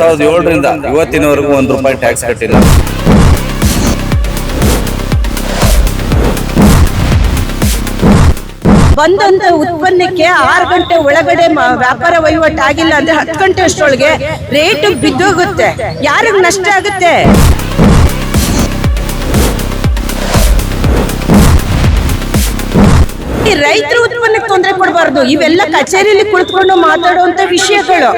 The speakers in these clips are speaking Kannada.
ಸಾವಿರದ ಏಳರಿಂದ ಇವತ್ತಿನವರೆಗೂ ಒಂದು ರೂಪಾಯಿ ಟ್ಯಾಕ್ಸ್ ಕಟ್ಟಿಲ್ಲ. ಬಂದಂತ ಉತ್ಪನ್ನಕ್ಕೆ ಆರು ಗಂಟೆ ಒಳಗಡೆ ವ್ಯಾಪಾರ ವಹಿವಾಟು ಆಗಿಲ್ಲ ಅಂದ್ರೆ ಹತ್ತು ಗಂಟೆ ಅಷ್ಟೊಳಗೆ ರೇಟ್ ಬಿದ್ದೋಗುತ್ತೆ. ಯಾರಿಗ್ ನಷ್ಟ ಆಗುತ್ತೆ? ರೈತರ ಉತ್ಪನ್ನಕ್ಕೆ ತೊಂದರೆ ಕೊಡಬಾರ್ದು. ಇವೆಲ್ಲ ಕಚೇರಿಯಲ್ಲಿ ಕುಳಿತುಕೊಂಡು ಮಾತಾಡುವಂತ ವಿಷಯಗಳು.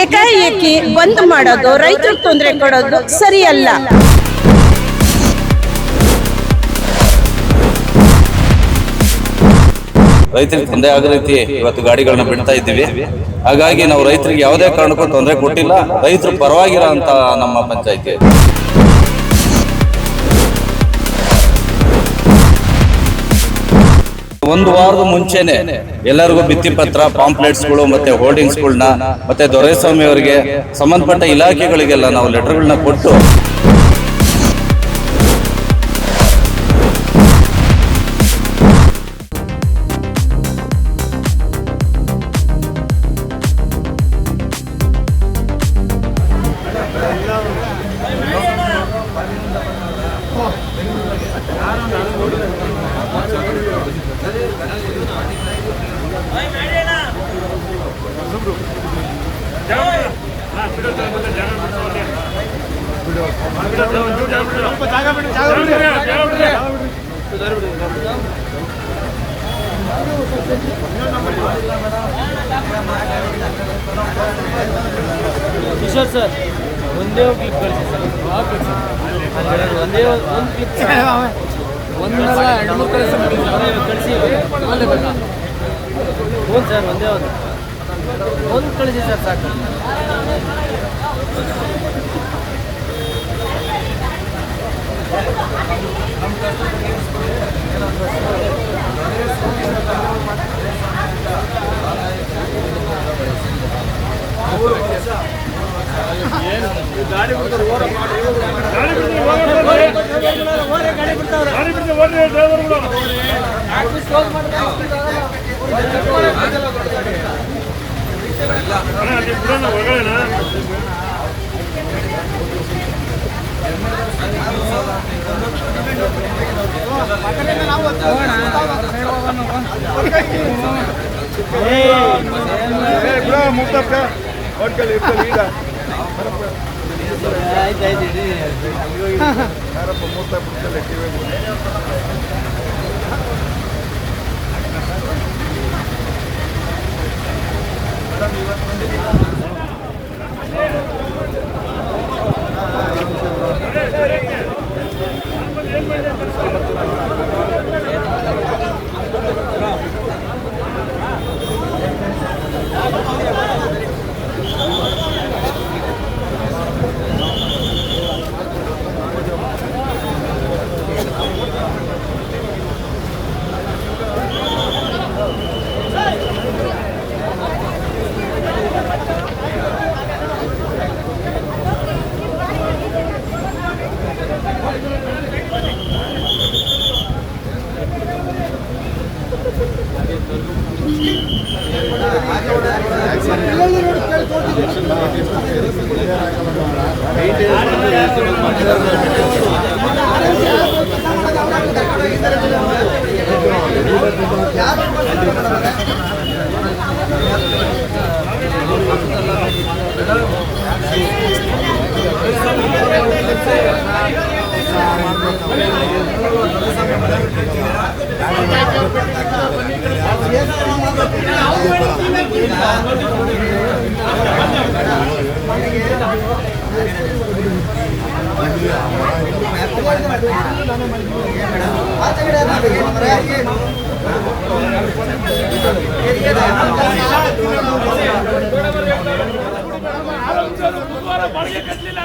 ಏಕಾಏಕಿ ಬಂದ್ ಮಾಡೋದು ರೈತರಿಗೆ ತೊಂದರೆ ಕೊಡೋದು ಸರಿಯಲ್ಲ. ರೈತರಿಗೆ ತೊಂದರೆ ಆಗೋ ರೀತಿ ಇವತ್ತು ಗಾಡಿಗಳನ್ನ ಬಿಡ್ತಾ ಇದ್ದೀವಿ. ಹಾಗಾಗಿ ನಾವು ರೈತರಿಗೆ ಯಾವುದೇ ಕಾರಣಕ್ಕೂ ತೊಂದರೆ ಕೊಟ್ಟಿಲ್ಲ, ರೈತರು ಪರವಾಗಿರೋ ಅಂತ ನಮ್ಮ ಪಂಚಾಯತಿ. ಒಂದು ವಾರದ ಮುಂಚೆನೆ ಎಲ್ಲರಿಗೂ ಭಿತ್ತಿಪತ್ರ ಪಾಂಪ್ಲೆಟ್ಸ್ಗಳು ಮತ್ತೆ ಹೋರ್ಡಿಂಗ್ಸ್ಗಳನ್ನ ಮತ್ತೆ ದೊರೆಸ್ವಾಮಿ ಅವರಿಗೆ, ಸಂಬಂಧಪಟ್ಟ ಇಲಾಖೆಗಳಿಗೆಲ್ಲ ನಾವು ಲೆಟರ್ಗಳನ್ನ ಕೊಟ್ಟು ಕಿಶೋರ್ ಸರ್ ಒಂದೇ ಒಂದು ಕ್ಲಿಪ್ ಕಳಿಸಿ ಸರ್ ಅಲ್ಲಿ ಹೇಳೋದು ಒಂದೇ ಒಂದು ಕ್ಲಿಪ್ ಒಂದಲ್ಲ ಎರಡು ಮೂರು ಕಳಿಸಿ ಕಳಿಸಿ ಹ್ಞೂ ಸರ್ ಒಂದೇ ಒಂದು ಒಂದು ಕಳಿಸಿ ಸರ್ ಸಾಕು ಗಾಡಿ ಬಿಡ್ತಾರೆ ಗಾಡಿ ಬಿಡ್ತಾರೆ ಗಾಡಿ ಬಿಡ್ತಾರೆ ಗಾಡಿ ಬಿಡ್ತಾರೆ ಡ್ರೈವರ್ಗಳು ಆಫೀಸ್ ಕ್ಲೋಸ್ ಮಾಡ್ತಾರೆ ಹೊರಗಡೆನಾ ಮುಕ್ತಪ್ಪ ಹೊಡ್ಕಲ್ಲಿ ಇರ್ತದೆ ಈಗ ಯಾರಪ್ಪ ಮೂರ್ತಪ್ಪ ಟಿವಿ ಇವತ್ತು ಆಯ್ತು ಆಯ್ತು ಇಡಿ ಬಾಡಿಗೆ ಕಟ್ಟಲಿಲ್ಲ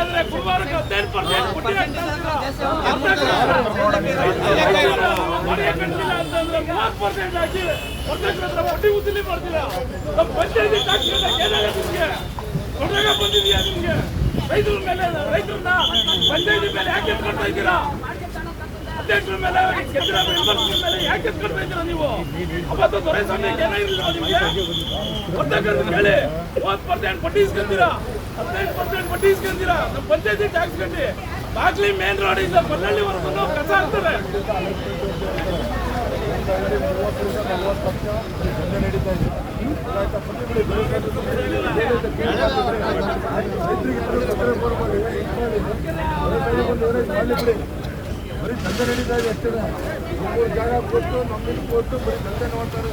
ವಸೂಲಿ ಮಾಡ್ತೀರಾ ನಮ್ಮ ನಿಮ್ಗೆ ರೈತರ ಮೇಲೆ ರೈತರನ್ನ ಪಂಚಾಯತಿ ಮೇಲೆ ಯಾಕೆ ಎತ್ಕೊಳ್ತಾ ಇದ್ದೀರಾ? ಅಧ್ಯಕ್ಷರ ಮೇಲೆ ಕೆತ್ತಿರ ಯಾಕೆ ಎತ್ಕೊಳ್ತಾ ಇದ್ದೀರಾ ನೀವು? ಅವತ್ತು ದೊರೆಸ್ವಾಮಿ ಏನಾಗಿರಲಿಲ್ಲ ನಿಮ್ಗೆ? ಒತ್ತಕ್ಕೆ ಕೇಳಿ. ಮೂವತ್ತು ಪರ್ಸೆಂಟ್ ಬಡ್ಡಿ ಇಸ್ಕೊಂತೀರಾ ಹದಿನೈದು ಪರ್ಸೆಂಟ್ ಬಡ್ಡಿ ಇಸ್ಕೊಂತೀರಾ ನಮ್ಮ ಪಂಚಾಯತಿ ಟ್ಯಾಕ್ಸ್ ಕಟ್ಟಿ. ಬಾಗ್ಲಿ ಮೇನ್ ರೋಡ್ ಇಂದ ಬಳ್ಳಳ್ಳಿವರೆಗೂ ಕಸ ಹಾಕ್ತಾರೆ. ಬರೀ ದಂಧೆ ನಡೀತಾ ಇದೆ ಅಷ್ಟೇ ನಮ್ಮೂರು ಜಾಗ ಕೊಟ್ಟು ನಮ್ಮಿಂದ ಕೊಟ್ಟು ಬರೀ ದಂಧೆ ನೋಡ್ತಾರೆ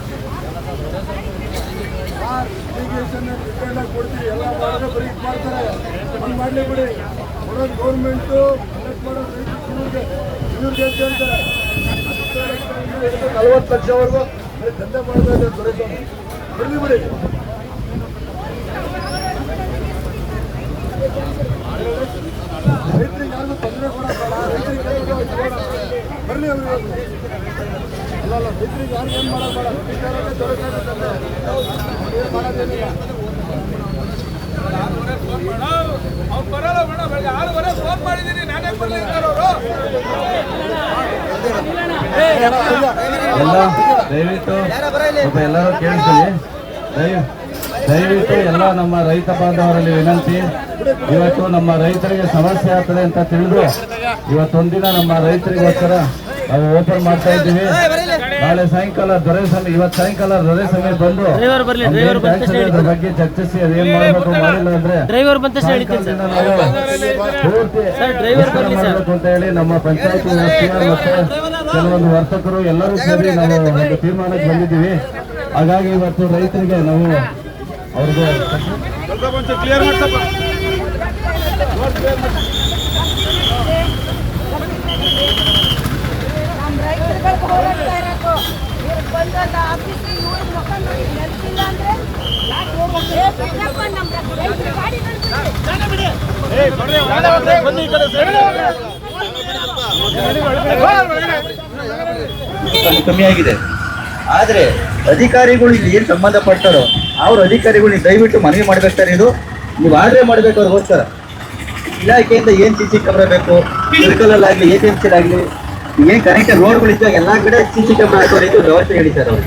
ಇರಿಗೇಷನ್ ಆಗಿ ಕೊಡ್ತೀವಿ ಎಲ್ಲ ಮಾಡಿದ್ರೆ ಬರೀ ಇದು ಮಾಡ್ತಾರೆ ಒಂದು ಮಾಡಲಿ ಬಿಡಿ ಕೊಡೋದು ಗೌರ್ಮೆಂಟು ಕಲೆಕ್ಟ್ ಮಾಡೋದು ಇವ್ರಿಗೆ ಇವ್ರಿಗೆ ಅಂತ ಹೇಳ್ತಾರೆ ನಲವತ್ತು ಲಕ್ಷವರೆಗೂ ಬರೀ ದಂಧೆ ಮಾಡ್ತಾ ಇದ್ದಾರೆ ಬರಲಿ ಬಿಡಿ ರೈತರಿಗೆ ಯಾರಿಗೂ ತೊಂದರೆ ಕೊಡೋಕ್ಕಲ್ಲ ರೈತರಿಗೆ. ಬರ್ಲಿ ಅವರು. ಅಲ್ಲ ಅಲ್ಲ ಯಾರು ಏನು ಏನು ಮಾಡೋದೇನಿಲ್ಲ ಅವ್ರು ಬರಲ್ಲ ಮೇಡಮ್ ಬೆಳಗ್ಗೆ ಆರೂವರೆ ಫೋನ್ ಮಾಡಿದ್ದೀನಿ ನಾನೇ ಬರಲಿ ಎಲ್ಲ ದಯವಿಟ್ಟು ಎಲ್ಲರೂ ಕೇಳಿಸ್ಕೊಳ್ಳಿ ದಯ- ದಯವಿಟ್ಟು ಎಲ್ಲ ನಮ್ಮ ರೈತ ಬಾಂಧವರಲ್ಲಿ ವಿನಂತಿ. ಇವತ್ತು ನಮ್ಮ ರೈತರಿಗೆ ಸಮಸ್ಯೆ ಆಗ್ತದೆ ಅಂತ ತಿಳಿದು ಇವತ್ತೊಂದಿನ ನಮ್ಮ ರೈತರಿಗೋಸ್ಕರ ನಾವು ಓಪನ್ ಮಾಡ್ತಾ ಇದ್ದೀವಿ. ನಾಳೆ ಸಾಯಂಕಾಲ ದೊರೆಸ್ವಾಮಿ ಇವತ್ತು ಸಾಯಂಕಾಲ ದೊರೆಸ್ವಾಮಿ ಬಂದು ಅದ್ರ ಬಗ್ಗೆ ಚರ್ಚಿಸಿ ಅದೇನ್ ಮಾಡಬೇಕು ಮಾಡಿಲ್ಲ ಅಂದ್ರೆ ಪೂರ್ತಿ. ಅಂತ ಹೇಳಿ ನಮ್ಮ ಪಂಚಾಯತ್ ಮತ್ತೆ ಕೆಲವೊಂದು ವರ್ತಕರು ಎಲ್ಲರೂ ಸೇರಿ ನಾವು ಒಂದು ತೀರ್ಮಾನಕ್ಕೆ ಬಂದಿದ್ದೀವಿ. ಹಾಗಾಗಿ ಇವತ್ತು ರೈತರಿಗೆ ನಾವು ಅವ್ರಿಗೆ ಕ್ಲಿಯರ್ ಇವ್ರು ಮುಖ ನೋಡಿ ನೆನಪಿಲ್ಲ ಅಂದ್ರೆ. ಕಮ್ಮಿ ಆಗಿದೆ ಆದ್ರೆ ಅಧಿಕಾರಿಗಳು ಇಲ್ಲಿ ಏನ್ ಸಂಬಂಧಪಟ್ಟರೋ ಅವ್ರ ಅಧಿಕಾರಿಗಳು ದಯವಿಟ್ಟು ಮನವಿ ಮಾಡ್ಬೇಕು ಸರ್ ಇದು. ನೀವು ಆರ್ಡರ್ ಮಾಡ್ಬೇಕು ಅವ್ರಿಗೋಸ್ಕರ. ಇಲಾಖೆಯಿಂದ ಏನ್ ಸಿ ಸಿ ಕ್ಯಾಮ್ರಾ ಬೇಕು ಸರ್ಕಲ್ ಅಲ್ಲಾಗ್ಲಿ ಎ ಪಿ ಎಂ ಸಿ ಆಗ್ಲಿ ಏನ್ ಕರೆಕ್ಟ್ ಎಲ್ಲಾ ಕಡೆ ಸಿ ಸಿ ಕ್ಯಾಮ್ರಾ ಹಾಕೋರಿಗೆ ರೀತಿ ವ್ಯವಸ್ಥೆ ಹೇಳಿ ಸರ್ ಅವ್ರು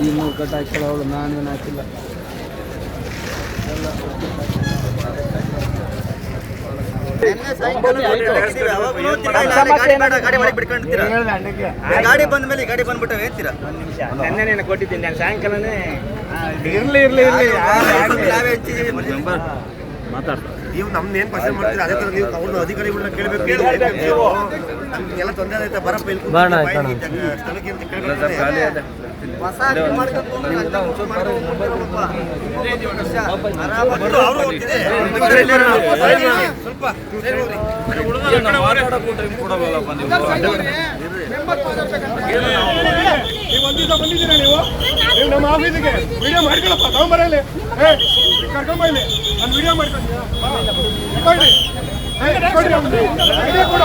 ಇನ್ನೂರು ಕಟ್ ಹಾಕಿಲ್ಲ ಅವಳು ನಾನೇನು ಹಾಕಿಲ್ಲ. ಗಾಡಿ ಬಂದ ಮೇಲೆ ಗಾಡಿ ಬಂದ್ಬಿಟ್ಟು ಹೇಳ್ತೀರಾ ನೆನ್ನೆ ಕೊಟ್ಟಿದ್ದೀನಿ ನಾನು ಸಾಯಂಕಾಲನೇ. ಇರ್ಲಿ ಇರ್ಲಿ ಇರ್ಲಿ. ನೀವು ನಮ್ನ ಏನ್ ಕ್ವಶನ್ ಮಾಡ್ತೀರಾ? ಅದೇ ತರ ನೀವು ಅವ್ರನ್ನ ಅಧಿಕಾರಿಗಳನ್ನ ಕೇಳಬೇಕು. ಎಲ್ಲ ತೊಂದರೆ ಆಯ್ತಾ? ಬರಪ್ಪ ಇಲ್ಲಿ ಸ್ಥಳಕ್ಕೆ ಅಂತ ಅವ್ರು ನೀವು ಒಂದಿವ್ಸ ಬಂದಿದ್ದೀರಾ ನೀವು? ನೀವು ನಮ್ಮ ಆಫೀಸಿಗೆ. ವಿಡಿಯೋ ಮಾಡ್ಕೊಳಪ್ಪ ತಗೊಂಬರಲ್ಲಿ ಕರ್ಕೊಂಬ ಇಲ್ಲಿ ನಾನು ವಿಡಿಯೋ ಮಾಡ್ಕೊಂಡು ಕೊಡ್ರಿ ಏ, ಕೊಡ್ರಿ ಅವ್ನಿಗೆ. ವಿಡಿಯೋ ಕೊಡು.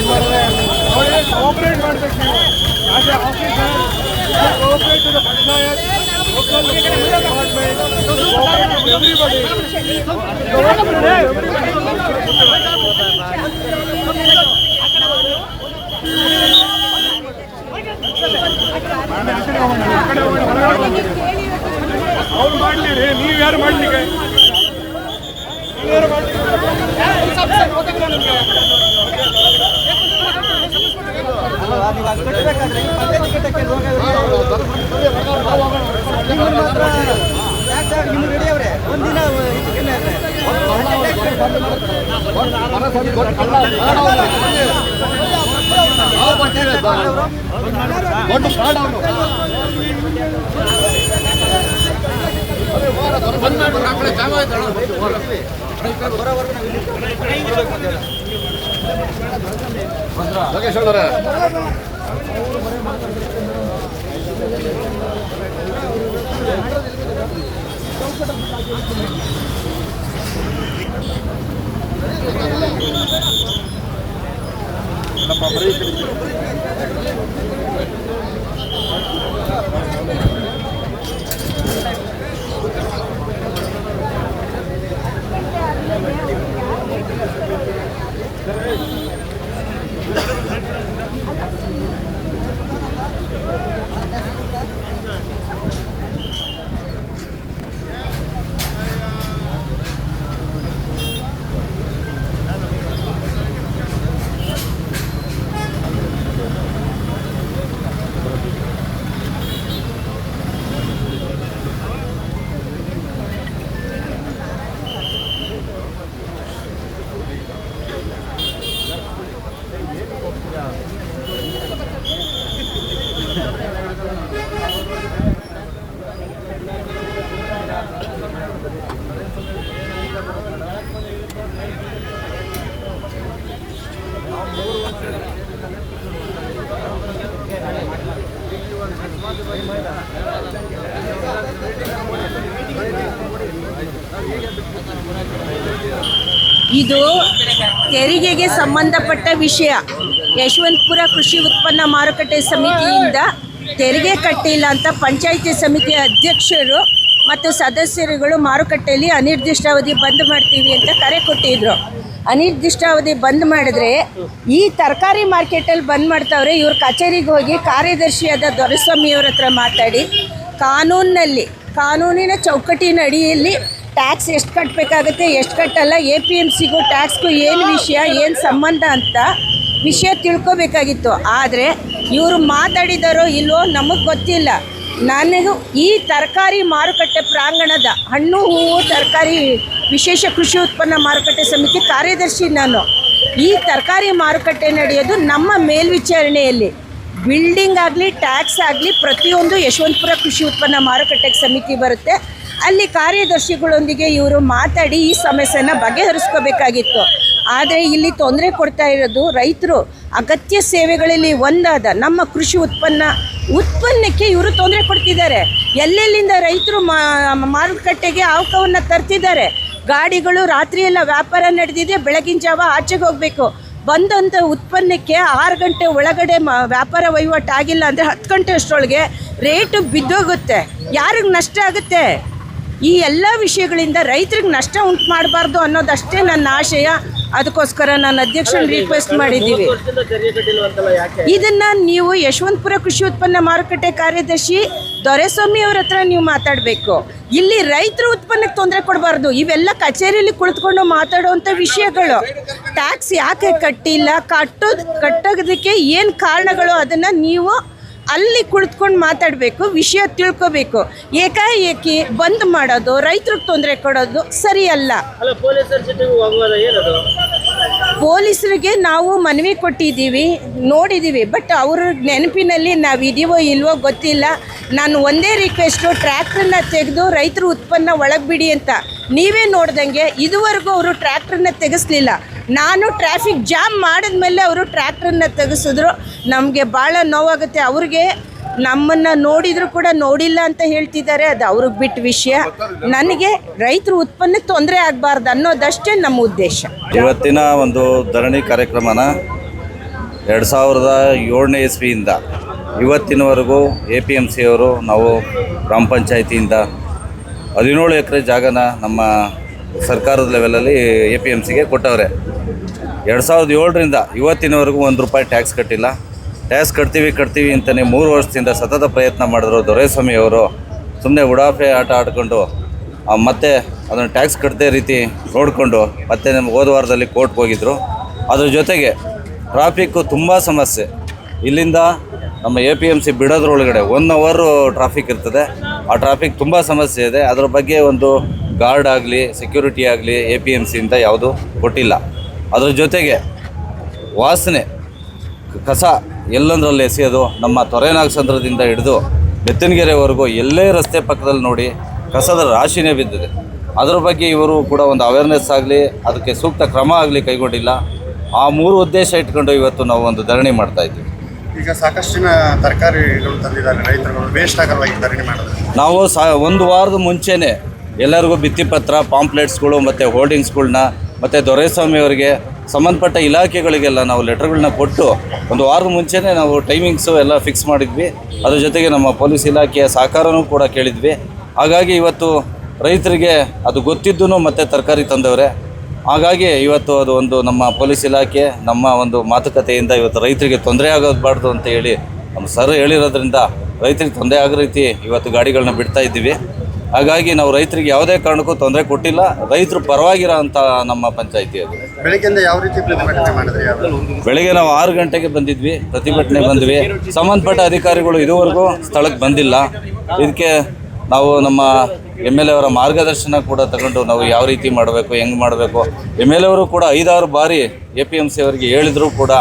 ನಂಗೆ ವಿಡಿಯೋ ಹಾಕ್ಕೊಡ್ತೀಯ? ನನ್ನ ವಿಡಿಯೋ ಹಾಕ್ಕೊಡ್ತೀಯ ನೀನು? ನನ್ನ ವಿಡಿಯೋ ಹಾಕ್ಕೊಡ್ತೀಯ? ನನ್ನ ವಿಡಿಯೋ ಹಾಕ್ಕೊಡ್ತೀಯ ನೀನು? ನೀನು ಯಾರು? ಓದು. ನೀನು ಯಾಕಪ್ಪ ನನ್ನ ಬೈ ಕಡೆಗೆ ಲೈವ್ ಇರ್ತದೆ ಕೋಆಪರೇಟ್ ಮಾಡ್ಬೇಕು ನೀವು as a officer cooperate to the panchayat local ಅವ್ರು ಮಾಡ್ಲಿ ನೀವು ಯಾರು ಮಾಡ್ಲಿಕ್ಕೆ ನೀವು ಯಾರು ಮಾಡ್ಲಿಕ್ಕೆ ಇದು ತೆರಿಗೆಗೆ ಸಂಬಂಧಪಟ್ಟ ವಿಷಯ. ಯಶವಂತಪುರ ಕೃಷಿ ಉತ್ಪನ್ನ ಮಾರುಕಟ್ಟೆ ಸಮಿತಿಯಿಂದ ತೆರಿಗೆ ಕಟ್ಟಿಲ್ಲ ಅಂತ ಪಂಚಾಯಿತಿ ಸಮಿತಿಯ ಅಧ್ಯಕ್ಷರು ಮತ್ತು ಸದಸ್ಯರುಗಳು ಮಾರುಕಟ್ಟೆಯಲ್ಲಿ ಅನಿರ್ದಿಷ್ಟಾವಧಿ ಬಂದ್ ಮಾಡ್ತೀವಿ ಅಂತ ಕರೆ ಕೊಟ್ಟಿದ್ರು. ಅನಿರ್ದಿಷ್ಟಾವಧಿ ಬಂದ್ ಮಾಡಿದ್ರೆ ಈ ತರಕಾರಿ ಮಾರ್ಕೆಟಲ್ಲಿ ಬಂದ್ ಮಾಡ್ತಾವ್ರೆ, ಇವ್ರ ಕಚೇರಿಗೆ ಹೋಗಿ ಕಾರ್ಯದರ್ಶಿಯಾದ ದೊರೆಸ್ವಾಮಿಯವ್ರ ಹತ್ರ ಮಾತಾಡಿ, ಕಾನೂನಿನಲ್ಲಿ, ಕಾನೂನಿನ ಚೌಕಟ್ಟಿನ ಅಡಿಯಲ್ಲಿ ಟ್ಯಾಕ್ಸ್ ಎಷ್ಟು ಕಟ್ಟಬೇಕಾಗುತ್ತೆ ಎಷ್ಟು ಕಟ್ಟಲ್ಲ, ಎ ಪಿ ಎಂ ಸಿಗೂ ಟ್ಯಾಕ್ಸ್ಗೂ ಏನು ವಿಷಯ, ಏನು ಸಂಬಂಧ ಅಂತ ವಿಷಯ ತಿಳ್ಕೋಬೇಕಾಗಿತ್ತು. ಆದರೆ ಇವರು ಮಾತಾಡಿದಾರೋ ಇಲ್ವೋ ನಮಗೆ ಗೊತ್ತಿಲ್ಲ. ನನಗೂ ಈ ತರಕಾರಿ ಮಾರುಕಟ್ಟೆ ಪ್ರಾಂಗಣದ ಹಣ್ಣು, ಹೂವು, ತರಕಾರಿ, ವಿಶೇಷ ಕೃಷಿ ಉತ್ಪನ್ನ ಮಾರುಕಟ್ಟೆ ಸಮಿತಿ ಕಾರ್ಯದರ್ಶಿ ನಾನು. ಈ ತರಕಾರಿ ಮಾರುಕಟ್ಟೆ ನಡೆಯೋದು ನಮ್ಮ ಮೇಲ್ವಿಚಾರಣೆಯಲ್ಲಿ. ಬಿಲ್ಡಿಂಗ್ ಆಗಲಿ, ಟ್ಯಾಕ್ಸ್ ಆಗಲಿ, ಪ್ರತಿಯೊಂದು ಯಶವಂತಪುರ ಕೃಷಿ ಉತ್ಪನ್ನ ಮಾರುಕಟ್ಟೆಗೆ ಸಮಿತಿ ಬರುತ್ತೆ. ಅಲ್ಲಿ ಕಾರ್ಯದರ್ಶಿಗಳೊಂದಿಗೆ ಇವರು ಮಾತಾಡಿ ಈ ಸಮಸ್ಯೆನ ಬಗೆಹರಿಸ್ಕೋಬೇಕಾಗಿತ್ತು. ಆದರೆ ಇಲ್ಲಿ ತೊಂದರೆ ಕೊಡ್ತಾ ಇರೋದು ರೈತರು. ಅಗತ್ಯ ಸೇವೆಗಳಲ್ಲಿ ಒಂದಾದ ನಮ್ಮ ಕೃಷಿ ಉತ್ಪನ್ನ, ಉತ್ಪನ್ನಕ್ಕೆ ಇವರು ತೊಂದರೆ ಕೊಡ್ತಿದ್ದಾರೆ. ಎಲ್ಲೆಲ್ಲಿಂದ ರೈತರು ಮಾರುಕಟ್ಟೆಗೆ ಅವಕವನ್ನು ತರ್ತಿದ್ದಾರೆ. ಗಾಡಿಗಳು ರಾತ್ರಿಯೆಲ್ಲ ವ್ಯಾಪಾರ ನಡೆದಿದೆ, ಬೆಳಗಿನ ಜಾವ ಆಚೆಗೆ ಹೋಗಬೇಕು. ಬಂದಂಥ ಉತ್ಪನ್ನಕ್ಕೆ ಆರು ಗಂಟೆ ಒಳಗಡೆ ಮ, ವ್ಯಾಪಾರ ವಹಿವಾಟು ಆಗಿಲ್ಲ ಅಂದರೆ ಹತ್ತು ಗಂಟೆ ಅಷ್ಟರೊಳಗೆ ರೇಟು ಬಿದ್ದೋಗುತ್ತೆ. ಯಾರಿಗೆ ನಷ್ಟ ಆಗುತ್ತೆ? ಈ ಎಲ್ಲ ವಿಷಯಗಳಿಂದ ರೈತರಿಗೆ ನಷ್ಟ ಉಂಟು ಮಾಡಬಾರ್ದು ಅನ್ನೋದಷ್ಟೇ ನನ್ನ ಆಶಯ. ಅದಕ್ಕೋಸ್ಕರ ನಾನು ಅಧ್ಯಕ್ಷನ ರಿಕ್ವೆಸ್ಟ್ ಮಾಡಿದ್ದೀವಿ. ಇದನ್ನ ನೀವು ಯಶವಂತಪುರ ಕೃಷಿ ಉತ್ಪನ್ನ ಮಾರುಕಟ್ಟೆ ಕಾರ್ಯದರ್ಶಿ ದೊರೆಸ್ವಾಮಿ ಅವ್ರ ಹತ್ರ ನೀವು ಮಾತಾಡಬೇಕು. ಇಲ್ಲಿ ರೈತರ ಉತ್ಪನ್ನಕ್ಕೆ ತೊಂದರೆ ಕೊಡಬಾರ್ದು. ಇವೆಲ್ಲ ಕಚೇರಿಯಲ್ಲಿ ಕುಳಿತುಕೊಂಡು ಮಾತಾಡುವಂಥ ವಿಷಯಗಳು. ಟ್ಯಾಕ್ಸ್ ಯಾಕೆ ಕಟ್ಟಿಲ್ಲ? ಕಟ್ಟೋದು ಕಟ್ಟೋದಕ್ಕೆ ಏನು ಕಾರಣಗಳು? ಅದನ್ನು ನೀವು ಅಲ್ಲಿ ಕುಳಿತ್ಕೊಂಡು ಮಾತಾಡಬೇಕು ವಿಷಯ ತಿಳ್ಕೋಬೇಕು. ಏಕಾಏಕಿ ಬಂದ್ ಮಾಡೋದು ರೈತರಿಗೆ ತೊಂದರೆ ಕೊಡೋದು ಸರಿಯಲ್ಲ. ಪೊಲೀಸರಿಗೆ ನಾವು ಮನವಿ ಕೊಟ್ಟಿದ್ದೀವಿ ನೋಡಿದ್ದೀವಿ ಬಟ್ ಅವ್ರ ನೆನಪಿನಲ್ಲಿ ನಾವು ಇದೀವೋ ಇಲ್ವೋ ಗೊತ್ತಿಲ್ಲ. ನಾನು ಒಂದೇ ರಿಕ್ವೆಸ್ಟು ಟ್ರ್ಯಾಕ್ಟ್ರನ್ನ ತೆಗೆದು ರೈತರ ಉತ್ಪನ್ನ ಒಳಗೆ ಬಿಡಿ ಅಂತ. ನೀವೇ ನೋಡ್ದಂಗೆ ಇದುವರೆಗೂ ಅವರು ಟ್ರ್ಯಾಕ್ಟ್ರನ್ನ ತೆಗೆಸ್ಲಿಲ್ಲ. ನಾನು ಟ್ರಾಫಿಕ್ ಜಾಮ್ ಮಾಡಿದ್ಮೇಲೆ ಅವರು ಟ್ರ್ಯಾಕ್ಟ್ರನ್ನ ತೆಗೆಸಿದ್ರು. ನಮಗೆ ಭಾಳ ನೋವಾಗುತ್ತೆ. ಅವ್ರಿಗೆ ನಮ್ಮನ್ನು ನೋಡಿದ್ರು ಕೂಡ ನೋಡಿಲ್ಲ ಅಂತ ಹೇಳ್ತಿದ್ದಾರೆ. ಅದು ಅವ್ರಿಗೆ ಬಿಟ್ಟ ವಿಷಯ. ನನಗೆ ರೈತರು ಉತ್ಪನ್ನ ತೊಂದರೆ ಆಗಬಾರ್ದು ಅನ್ನೋದಷ್ಟೇ ನಮ್ಮ ಉದ್ದೇಶ. ಇವತ್ತಿನ ಒಂದು ಧರಣಿ ಕಾರ್ಯಕ್ರಮನ ಎರಡು ಸಾವಿರದ ಏಳನೇ ಇಸ್ವಿಯಿಂದ ಇವತ್ತಿನವರೆಗೂ ಎ ಪಿ ಎಂ ಸಿಯವರು ನಾವು ಗ್ರಾಮ ಪಂಚಾಯತಿಯಿಂದ ಹದಿನೇಳು ಎಕರೆ ಜಾಗನ ನಮ್ಮ ಸರ್ಕಾರದ ಲೆವೆಲಲ್ಲಿ ಎ ಪಿ ಎಂ ಸಿಗೆ ಕೊಟ್ಟವ್ರೆ. ಎರಡು ಸಾವಿರದ ಏಳರಿಂದ ಇವತ್ತಿನವರೆಗೂ ಒಂದು ರೂಪಾಯಿ ಟ್ಯಾಕ್ಸ್ ಕಟ್ಟಿಲ್ಲ. ಟ್ಯಾಕ್ಸ್ ಕಟ್ತೀವಿ ಕಟ್ತೀವಿ ಅಂತಲೇ ಮೂರು ವರ್ಷದಿಂದ ಸತತ ಪ್ರಯತ್ನ ಮಾಡಿದ್ರು ದೊರೆಸ್ವಾಮಿ ಅವರು. ಸುಮ್ಮನೆ ಉಡಾಫೆ ಆಟ ಆಡಿಕೊಂಡು ಮತ್ತೆ ಅದನ್ನು ಟ್ಯಾಕ್ಸ್ ಕಟ್ಟದೇ ರೀತಿ ನೋಡಿಕೊಂಡು ಮತ್ತೆ ನಮ್ಮ ಹೋದ ವಾರದಲ್ಲಿ ಕೋರ್ಟ್ಗೆ ಹೋಗಿದ್ರು. ಅದ್ರ ಜೊತೆಗೆ ಟ್ರಾಫಿಕ್ಕು ತುಂಬ ಸಮಸ್ಯೆ. ಇಲ್ಲಿಂದ ನಮ್ಮ ಎ ಪಿ ಎಂ ಸಿ ಬಿಡೋದ್ರೊಳಗಡೆ ಒನ್ ಅವರು ಟ್ರಾಫಿಕ್ ಇರ್ತದೆ. ಆ ಟ್ರಾಫಿಕ್ ತುಂಬ ಸಮಸ್ಯೆ ಇದೆ. ಅದರ ಬಗ್ಗೆ ಒಂದು ಗಾರ್ಡ್ ಆಗಲಿ ಸೆಕ್ಯೂರಿಟಿ ಆಗಲಿ ಎ ಪಿ ಎಂ ಅಂತ ಯಾವುದೂ ಕೊಟ್ಟಿಲ್ಲ. ಅದ್ರ ಜೊತೆಗೆ ವಾಸನೆ ಕಸ ಎಲ್ಲಂದ್ರಲ್ಲಿ ಎಸೆಯೋದು ನಮ್ಮ ತೊರೆನಾಗಸಂದ್ರದಿಂದ ಹಿಡಿದು ಬೆತ್ತನಗೆರೆವರೆಗೂ ಎಲ್ಲೇ ರಸ್ತೆ ಪಕ್ಕದಲ್ಲಿ ನೋಡಿ ಕಸದ ರಾಶಿನೇ ಬಿದ್ದಿದೆ. ಅದರ ಬಗ್ಗೆ ಇವರು ಕೂಡ ಒಂದು ಅವೇರ್ನೆಸ್ ಆಗಲಿ ಅದಕ್ಕೆ ಸೂಕ್ತ ಕ್ರಮ ಆಗಲಿ ಕೈಗೊಂಡಿಲ್ಲ. ಆ ಮೂರು ಉದ್ದೇಶ ಇಟ್ಕೊಂಡು ಇವತ್ತು ನಾವು ಒಂದು ಧರಣಿ ಮಾಡ್ತಾ ಇದ್ದೀವಿ. ಈಗ ಸಾಕಷ್ಟು ಜನ ತರಕಾರಿಗಳು ತಂದಿದ್ದಾರೆ ರೈತರುಗಳು ವೇಸ್ಟ್ ಆಗಲ್ವಾಗಿ ಧರಣಿ ಮಾಡಿದ್ರೆ ನಾವು ಸಾ ಒಂದು ವಾರದ ಮುಂಚೆನೇ ಎಲ್ಲರಿಗೂ ಭಿತ್ತಿಪತ್ರ ಪಾಂಪ್ಲೆಟ್ಸ್ಗಳು ಮತ್ತು ಹೋರ್ಡಿಂಗ್ಸ್ಗಳನ್ನ ಮತ್ತು ದೊರೆಸ್ವಾಮಿ ಅವರಿಗೆ ಸಂಬಂಧಪಟ್ಟ ಇಲಾಖೆಗಳಿಗೆಲ್ಲ ನಾವು ಲೆಟರ್ಗಳನ್ನ ಕೊಟ್ಟು ಒಂದು ವಾರದ ಮುಂಚೆನೇ ನಾವು ಟೈಮಿಂಗ್ಸು ಎಲ್ಲ ಫಿಕ್ಸ್ ಮಾಡಿದ್ವಿ. ಅದ್ರ ಜೊತೆಗೆ ನಮ್ಮ ಪೊಲೀಸ್ ಇಲಾಖೆಯ ಸಹಕಾರನೂ ಕೂಡ ಕೇಳಿದ್ವಿ. ಹಾಗಾಗಿ ಇವತ್ತು ರೈತರಿಗೆ ಅದು ಗೊತ್ತಿದ್ದೂ ಮತ್ತೆ ತರಕಾರಿ ತಂದವ್ರೆ. ಹಾಗಾಗಿ ಇವತ್ತು ಅದು ಒಂದು ನಮ್ಮ ಪೊಲೀಸ್ ಇಲಾಖೆ ನಮ್ಮ ಒಂದು ಮಾತುಕತೆಯಿಂದ ಇವತ್ತು ರೈತರಿಗೆ ತೊಂದರೆ ಆಗೋದ್ಬಾರ್ದು ಅಂತ ಹೇಳಿ, ನಮ್ಮ ಸರ್ ಹೇಳಿರೋದ್ರಿಂದ ರೈತರಿಗೆ ತೊಂದರೆ ಆಗೋ ರೀತಿ ಇವತ್ತು ಗಾಡಿಗಳನ್ನ ಬಿಡ್ತಾ ಇದ್ದೀವಿ. ಹಾಗಾಗಿ ನಾವು ರೈತರಿಗೆ ಯಾವುದೇ ಕಾರಣಕ್ಕೂ ತೊಂದರೆ ಕೊಟ್ಟಿಲ್ಲ. ರೈತರು ಪರವಾಗಿರೋ ಅಂತ ನಮ್ಮ ಪಂಚಾಯಿತಿ ಅದು. ಬೆಳಗ್ಗೆಯಿಂದ ಯಾವ ರೀತಿ ಪ್ರತಿಭಟನೆ ಮಾಡಿದ್ರಿ ಬೆಳಗ್ಗೆ ನಾವು ಆರು ಗಂಟೆಗೆ ಬಂದಿದ್ವಿ. ಪ್ರತಿಭಟನೆ ಬಂದ್ವಿ. ಸಂಬಂಧಪಟ್ಟ ಅಧಿಕಾರಿಗಳು ಇದುವರೆಗೂ ಸ್ಥಳಕ್ಕೆ ಬಂದಿಲ್ಲ. ಇದಕ್ಕೆ ನಾವು ನಮ್ಮ ಎಂ ಎಲ್ ಎ ಅವರ ಮಾರ್ಗದರ್ಶನ ಕೂಡ ತಗೊಂಡು ನಾವು ಯಾವ ರೀತಿ ಮಾಡಬೇಕು ಹೆಂಗೆ ಮಾಡಬೇಕು. ಎಂ ಎಲ್ ಎ ಅವರು ಕೂಡ ಐದಾರು ಬಾರಿ ಎ ಪಿ ಎಂ ಸಿ ಅವರಿಗೆ ಹೇಳಿದರೂ ಕೂಡ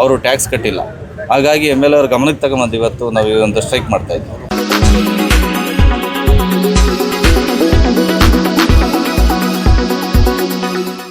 ಅವರು ಟ್ಯಾಕ್ಸ್ ಕಟ್ಟಿಲ್ಲ. ಹಾಗಾಗಿ ಎಂ ಎಲ್ ಎ ಅವ್ರ ಗಮನಕ್ಕೆ ತಗೊಂಬಂದು ಇವತ್ತು ನಾವು ಈ ಒಂದು ಸ್ಟ್ರೈಕ್ ಮಾಡ್ತಾ ಇದ್ವಿ.